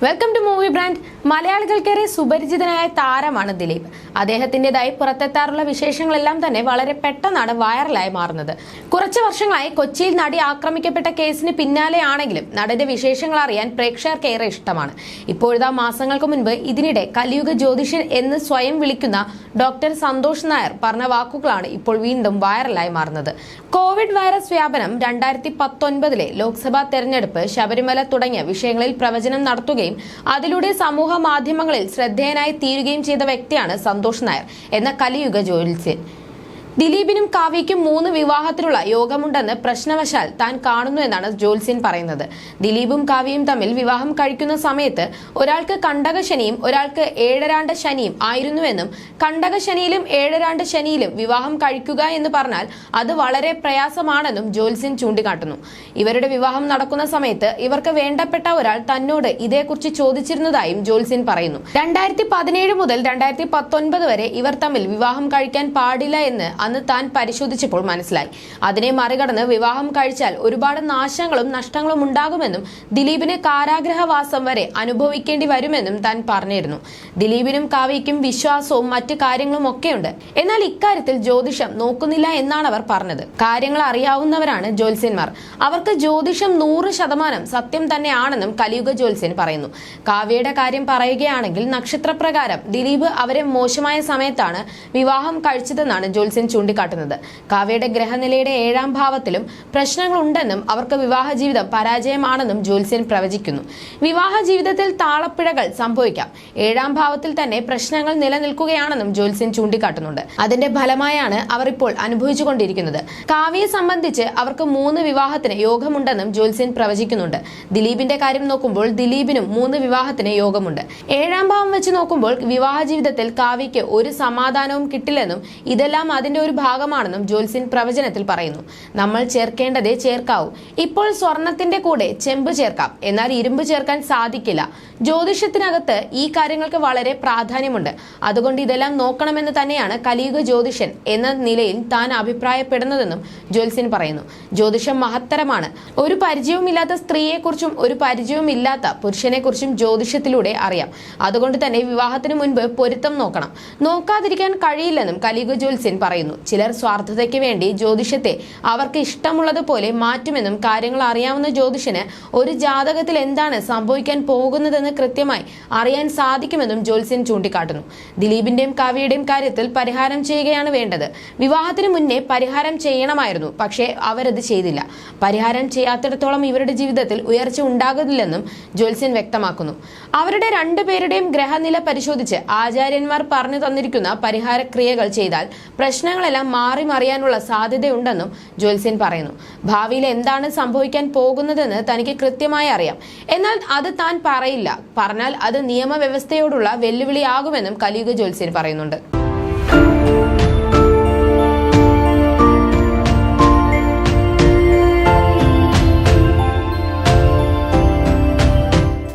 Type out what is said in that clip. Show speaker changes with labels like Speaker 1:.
Speaker 1: Welcome to movie brand മലയാളികൾക്കേറെ സുപരിചിതനായ താരമാണ് ദിലീപ്. അദ്ദേഹത്തിന്റെതായി പുറത്തെത്താറുള്ള വിശേഷങ്ങളെല്ലാം തന്നെ വളരെ പെട്ടെന്നാണ് വൈറലായി മാറുന്നത്. കുറച്ച് വർഷങ്ങളായി കൊച്ചിയിൽ നടി ആക്രമിക്കപ്പെട്ട കേസിന് പിന്നാലെയാണെങ്കിലും നടന്റെ വിശേഷങ്ങൾ അറിയാൻ പ്രേക്ഷകർക്ക് ഏറെ ഇഷ്ടമാണ്. ഇപ്പോഴത്തെ മാസങ്ങൾക്ക് മുൻപ് ഇതിനിടെ കലിയുഗ ജ്യോതിഷൻ എന്ന് സ്വയം വിളിക്കുന്ന ഡോക്ടർ സന്തോഷ് നായർ പറഞ്ഞ വാക്കുകളാണ് ഇപ്പോൾ വീണ്ടും വൈറലായി മാറുന്നത്. കോവിഡ് വൈറസ് വ്യാപനം രണ്ടായിരത്തി പത്തൊൻപതിലെ ലോക്സഭാ തെരഞ്ഞെടുപ്പ് ശബരിമല തുടങ്ങിയ വിഷയങ്ങളിൽ പ്രവചനം നടത്തുകയും അതിലൂടെ സമൂഹ മാധ്യമങ്ങളിൽ ശ്രദ്ധേയനായി തീരുകയും ചെയ്ത വ്യക്തിയാണ് സന്തോഷ് നായർ എന്ന കലിയുഗ ജ്യോത്സ്യൻ ദിലീപിനും കാവ്യയ്ക്കും മൂന്ന് വിവാഹത്തിലുള്ള യോഗമുണ്ടെന്ന് പ്രശ്നവശാൽ താൻ കാണുന്നു എന്നാണ് ജോൽസിൻ പറയുന്നത്. ദിലീപും കാവ്യയും തമ്മിൽ വിവാഹം കഴിക്കുന്ന സമയത്ത് ഒരാൾക്ക് കണ്ടക ശനിയും ഒരാൾക്ക് ഏഴരാണ്ട ശനിയും ആയിരുന്നുവെന്നും കണ്ടക ശനിയിലും ഏഴരാണ്ട ശനിയിലും വിവാഹം കഴിക്കുക എന്ന് പറഞ്ഞാൽ അത് വളരെ പ്രയാസമാണെന്നും ജോൽസിൻ ചൂണ്ടിക്കാട്ടുന്നു. ഇവരുടെ വിവാഹം നടക്കുന്ന സമയത്ത് ഇവർക്ക് വേണ്ടപ്പെട്ട ഒരാൾ തന്നോട് ഇതേക്കുറിച്ച് ചോദിച്ചിരുന്നതായും ജോൽസിൻ പറയുന്നു. രണ്ടായിരത്തി പതിനേഴ് മുതൽ രണ്ടായിരത്തി പത്തൊൻപത് വരെ ഇവർ തമ്മിൽ വിവാഹം കഴിക്കാൻ പാടില്ല എന്ന് അന്ന് താൻ പരിശോധിച്ചപ്പോൾ മനസ്സിലായി. അതിനെ മറികടന്ന് വിവാഹം കഴിച്ചാൽ ഒരുപാട് നാശങ്ങളും നഷ്ടങ്ങളും ഉണ്ടാകുമെന്നും ദിലീപിന് കാരാഗ്രഹവാസം വരെ അനുഭവിക്കേണ്ടി വരുമെന്നും താൻ പറഞ്ഞിരുന്നു. ദിലീപിനും കാവ്യയ്ക്കും വിശ്വാസവും മറ്റു കാര്യങ്ങളും ഒക്കെയുണ്ട്. എന്നാൽ ഇക്കാര്യത്തിൽ ജ്യോതിഷം നോക്കുന്നില്ല എന്നാണ് അവർ പറഞ്ഞത്. കാര്യങ്ങൾ അറിയാവുന്നവരാണ് ജ്യോത്സ്യന്മാർ. അവർക്ക് ജ്യോതിഷം നൂറ് ശതമാനം സത്യം തന്നെയാണെന്നും കലിയുഗ ജ്യോത്സ്യൻ പറയുന്നു. കാവ്യയുടെ കാര്യം പറയുകയാണെങ്കിൽ നക്ഷത്രപ്രകാരം ദിലീപ് അവരെ മോശമായ സമയത്താണ് വിവാഹം കഴിച്ചതെന്നാണ് ജ്യോത്സ്യൻ ചൂണ്ടിക്കാട്ടുന്നത്. കാവ്യയുടെ ഗ്രഹനിലയുടെ ഏഴാം ഭാവത്തിലും പ്രശ്നങ്ങളുണ്ടെന്നും അവർക്ക് വിവാഹ ജീവിതം പരാജയമാണെന്നും ജ്യോത്സ്യൻ പ്രവചിക്കുന്നു. വിവാഹ ജീവിതത്തിൽ താളപ്പിഴകൾ സംഭവിക്കാം. ഏഴാം ഭാവത്തിൽ തന്നെ പ്രശ്നങ്ങൾ നിലനിൽക്കുകയാണെന്നും ജ്യോത്സ്യൻ ചൂണ്ടിക്കാട്ടുന്നുണ്ട്. അതിന്റെ ഫലമായാണ് അവർ ഇപ്പോൾ അനുഭവിച്ചുകൊണ്ടിരിക്കുന്നത്. കാവ്യയെ സംബന്ധിച്ച് അവർക്ക് മൂന്ന് വിവാഹത്തിന് യോഗമുണ്ടെന്നും ജ്യോത്സ്യൻ പ്രവചിക്കുന്നുണ്ട്. ദിലീപിന്റെ കാര്യം നോക്കുമ്പോൾ ദിലീപിനും മൂന്ന് വിവാഹത്തിന് യോഗമുണ്ട്. ഏഴാം ഭാവം വെച്ച് നോക്കുമ്പോൾ വിവാഹ ജീവിതത്തിൽ കാവ്യയ്ക്ക് ഒരു സമാധാനവും കിട്ടില്ലെന്നും ഇതെല്ലാം അതിന്റെ ഒരു ഭാഗമാണെന്നും ജോൽസിൻ പ്രവചനത്തിൽ പറയുന്നു. നമ്മൾ ചേർക്കേണ്ടതേ ചേർക്കാവൂ. ഇപ്പോൾ സ്വർണത്തിന്റെ കൂടെ ചെമ്പ് ചേർക്കാം. എന്നാൽ ഇരുമ്പ് ചേർക്കാൻ സാധിക്കില്ല. ജ്യോതിഷത്തിനകത്ത് ഈ കാര്യങ്ങൾക്ക് വളരെ പ്രാധാന്യമുണ്ട്. അതുകൊണ്ട് ഇതെല്ലാം നോക്കണമെന്ന് തന്നെയാണ് കലിയുഗ ജ്യോതിഷൻ എന്ന നിലയിൽ താൻ അഭിപ്രായപ്പെടുന്നതെന്നും ജ്യോത്സ്യൻ പറയുന്നു. ജ്യോതിഷം മഹത്തരമാണ്. ഒരു പരിചയവുമില്ലാത്ത സ്ത്രീയെക്കുറിച്ചും ഒരു പരിചയവുമില്ലാത്ത പുരുഷനെക്കുറിച്ചും ജ്യോതിഷത്തിലൂടെ അറിയാം. അതുകൊണ്ട് തന്നെ വിവാഹത്തിന് മുൻപ് പൊരുത്തം നോക്കണം. നോക്കാതിരിക്കാൻ കഴിയില്ലെന്നും കലിയുഗ ജ്യോത്സ്യൻ പറയുന്നു. ചിലർ സ്വാർത്ഥതയ്ക്ക് വേണ്ടി ജ്യോതിഷത്തെ അവർക്ക് ഇഷ്ടമുള്ളതുപോലെ മാറ്റുമെന്നും കാര്യങ്ങൾ അറിയാവുന്ന ജ്യോതിഷന് ഒരു ജാതകത്തിൽ എന്താണ് സംഭവിക്കാൻ പോകുന്നതെന്ന് കൃത്യമായി അറിയാൻ സാധിക്കുമെന്നും ജ്യോത്സ്യൻ ചൂണ്ടിക്കാട്ടുന്നു. ദിലീപിന്റെയും കാവ്യയുടെയും കാര്യത്തിൽ പരിഹാരം ചെയ്യുകയാണ് വേണ്ടത്. വിവാഹത്തിന് മുന്നേ പരിഹാരം ചെയ്യണമായിരുന്നു പക്ഷേ അവരത് ചെയ്തില്ല. പരിഹാരം ചെയ്യാത്തിടത്തോളം ഇവരുടെ ജീവിതത്തിൽ ഉയർച്ച ഉണ്ടാകില്ലെന്നും ജ്യോത്സ്യൻ വ്യക്തമാക്കുന്നു. അവരുടെ രണ്ടുപേരുടെയും ഗ്രഹനില പരിശോധിച്ച് ആചാര്യന്മാർ പറഞ്ഞു തന്നിരിക്കുന്ന പരിഹാര ക്രിയകൾ ചെയ്താൽ പ്രശ്നങ്ങളെല്ലാം മാറി മറിയാനുള്ള സാധ്യതയുണ്ടെന്നും ജ്യോത്സ്യൻ പറയുന്നു. ഭാവിയിൽ എന്താണ് സംഭവിക്കാൻ പോകുന്നതെന്ന് തനിക്ക് കൃത്യമായി അറിയാം. എന്നാൽ അത് താൻ പറയില്ല. പറഞ്ഞാൽ അത് നിയമവ്യവസ്ഥയോടുള്ള വെല്ലുവിളിയാകുമെന്നും കലിയുഗ ജ്യോത്സ്യൻ പറയുന്നുണ്ട്.